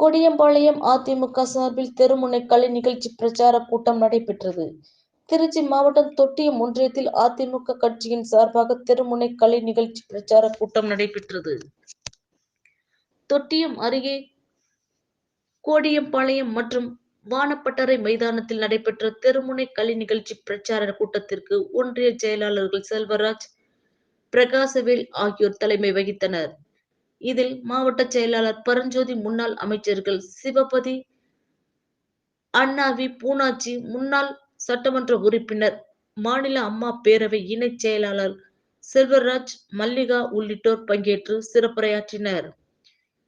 கொடியம்பாளையம் அதிமுக சார்பில் தெருமுனை கலை நிகழ்ச்சி பிரச்சார கூட்டம் நடைபெற்றது. திருச்சி மாவட்டம் தொட்டியம் ஒன்றியத்தில் அதிமுக கட்சியின் சார்பாக தெருமுனை கலை நிகழ்ச்சி பிரச்சார கூட்டம் நடைபெற்றது. தொட்டியம் அருகே கோடியம்பாளையம் மற்றும் வானப்பட்டறை மைதானத்தில் நடைபெற்ற தெருமுனை கலை நிகழ்ச்சி பிரச்சார கூட்டத்திற்கு ஒன்றிய செயலாளர்கள் செல்வராஜ் பிரகாசவேல் ஆகியோர் தலைமை வகித்தனர். இதில் மாவட்ட செயலாளர் பரஞ்சோதி முன்னாள் அமைச்சர்கள் சிவபதி அண்ணாவி பூனாச்சி முன்னாள் சட்டமன்ற உறுப்பினர் மாநில அம்மா பேரவை இணைச் செயலாளர் செல்வராஜ் மல்லிகா உள்ளிட்டோர் பங்கேற்று சிறப்புரையாற்றினர்.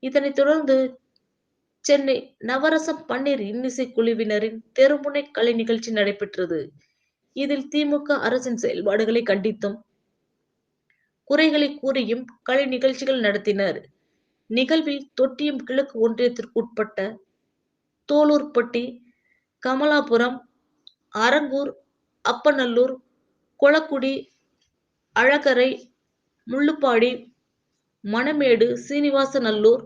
இதனைத் தொடர்ந்து சென்னை நவரசம் பன்னீர் இன்னிசை குழுவினரின் தெருமுனை கலை நிகழ்ச்சி நடைபெற்றது. இதில் திமுக அரசின் செயல்பாடுகளை கண்டித்தும் குறைகளை கூறியும் கலை நிகழ்ச்சிகள் நடத்தினர். நிகழ்வில் தொட்டியம் கிழக்கு ஒன்றியத்திற்குட்பட்ட தோலூர்பட்டி கமலாபுரம் அரங்கூர் அப்பநல்லூர் கொளக்குடி அழகரை முள்ளுப்பாடி மணமேடு சீனிவாசநல்லூர்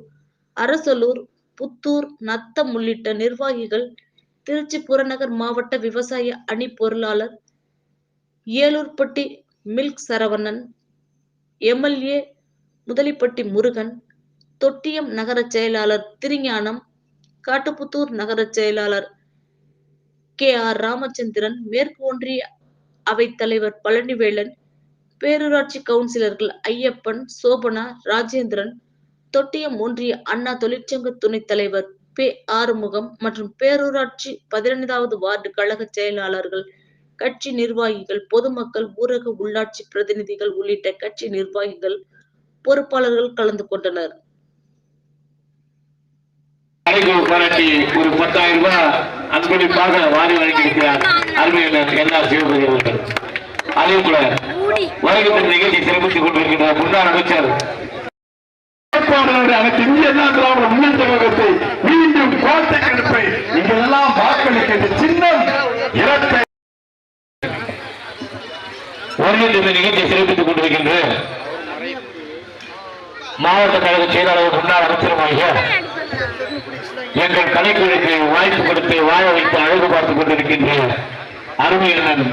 அரசலூர் புத்தூர் நத்தம் உள்ளிட்ட நிர்வாகிகள் திருச்சி புறநகர் மாவட்ட விவசாய அணி பொருளாளர் ஏலூர்பட்டி மில்க் சரவணன் எம்எல்ஏ முதலிப்பட்டி முருகன் தொட்டியம் நகர செயலாளர் திருஞானம் காட்டுப்புத்தூர் நகர செயலாளர் கே ஆர் ராமச்சந்திரன் மேற்கு ஒன்றிய அவைத் தலைவர் பழனிவேலன் பேரூராட்சி கவுன்சிலர்கள் ஐயப்பன் சோபனா ராஜேந்திரன் தொட்டியம் ஒன்றிய அண்ணா தொழிற்சங்க துணைத் தலைவர் பே ஆறுமுகம் மற்றும் பேரூராட்சி பதினைந்தாவது வார்டு கழக செயலாளர்கள் கட்சி நிர்வாகிகள் பொதுமக்கள் ஊரக உள்ளாட்சி பிரதிநிதிகள் உள்ளிட்ட கட்சி நிர்வாகிகள் பொறுப்பாளர்கள் கலந்து கொண்டனர். பாராட்டி ஒரு பத்தாயிரம் ரூபாய் அன்பளிப்பாக வாரி வழங்கியிருக்கிறார் அருமையினர் என் சிவபதி அவர்கள். அதே போல வருகின்ற நிகழ்ச்சி சிறப்பித்துக் கொண்டிருக்கின்ற முன்னாள் அமைச்சர். வேட்பாளருடைய அனைத்து இந்திய திராவிட முன்னேற்ற கழகத்தை மீண்டும் கோட்டை வருகின்ற இந்த நிகழ்ச்சியை சிறப்பித்துக் கொண்டிருக்கின்ற மாவட்ட கழக செயலாளர் முன்னாள் அமைச்சருமாகிய எங்கள் கலைக்குழுக்கு வாய்ப்பு கொடுத்து வாழ வைத்து அழகு பார்த்துக் கொண்டிருக்கின்ற அருமையினன்